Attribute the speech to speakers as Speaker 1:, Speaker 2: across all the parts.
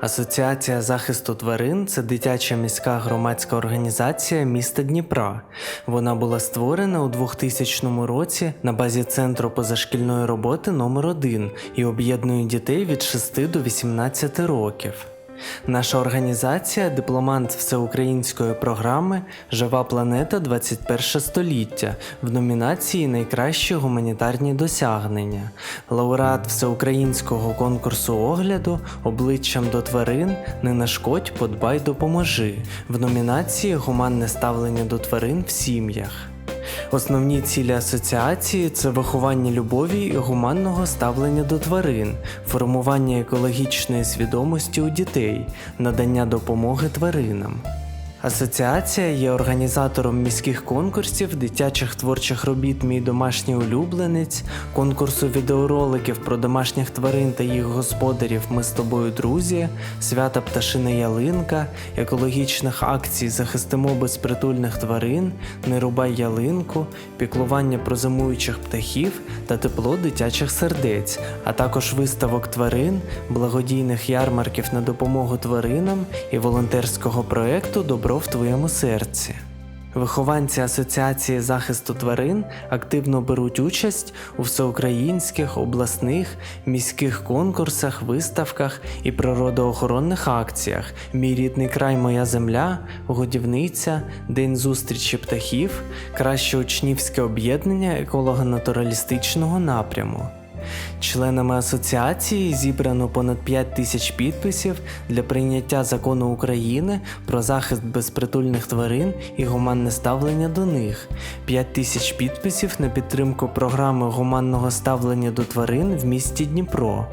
Speaker 1: Асоціація захисту тварин це дитяча міська громадська організація міста Дніпра. Вона була створена у 2000 році на базі центру позашкільної роботи номер 1 і об'єднує дітей від 6 до 18 років. Наша організація дипломант всеукраїнської програми Жива планета 21 століття в номінації Найкращі гуманітарні досягнення, лауреат всеукраїнського конкурсу огляду обличчям до тварин Не нашкодь, подбай, допоможи в номінації Гуманне ставлення до тварин в сім'ях. Основні цілі асоціації це виховання любові і гуманного ставлення до тварин, формування екологічної свідомості у дітей, надання допомоги тваринам. Асоціація є організатором міських конкурсів, дитячих творчих робіт Мій домашній улюбленець, конкурсу відеороликів про домашніх тварин та їх господарів Ми з тобою друзі, свята Пташина ялинка, екологічних акцій Захистимо безпритульних тварин, Не рубай ялинку, піклування про зимуючих птахів та тепло дитячих сердець, а також виставок тварин, благодійних ярмарків на допомогу тваринам і волонтерського проекту Добро в твоєму серці. Вихованці Асоціації захисту тварин активно беруть участь у всеукраїнських, обласних, міських конкурсах, виставках і природоохоронних акціях Мій рідний край, моя земля, Годівниця, День зустрічі птахів, краще учнівське об'єднання еколого-натуралістичного напряму. Членами асоціації зібрано понад 5 тисяч підписів для прийняття закону України про захист безпритульних тварин і гуманне ставлення до них, 5 тисяч підписів на підтримку програми гуманного ставлення до тварин в місті Дніпро.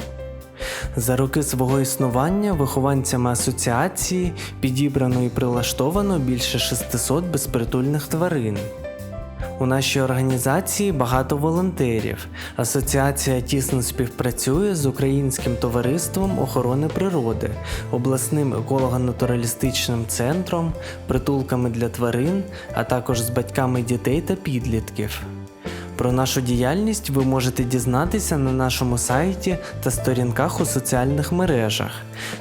Speaker 1: За роки свого існування вихованцями асоціації підібрано і прилаштовано більше 600 безпритульних тварин. У нашій організації багато волонтерів. Асоціація тісно співпрацює з Українським товариством охорони природи, обласним еколого-натуралістичним центром, притулками для тварин, а також з батьками дітей та підлітків. Про нашу діяльність ви можете дізнатися на нашому сайті та сторінках у соціальних мережах.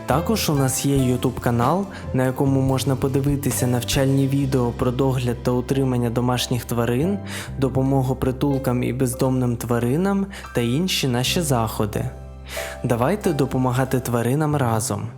Speaker 1: Також у нас є YouTube канал, на якому можна подивитися навчальні відео про догляд та утримання домашніх тварин, допомогу притулкам і бездомним тваринам та інші наші заходи. Давайте допомагати тваринам разом.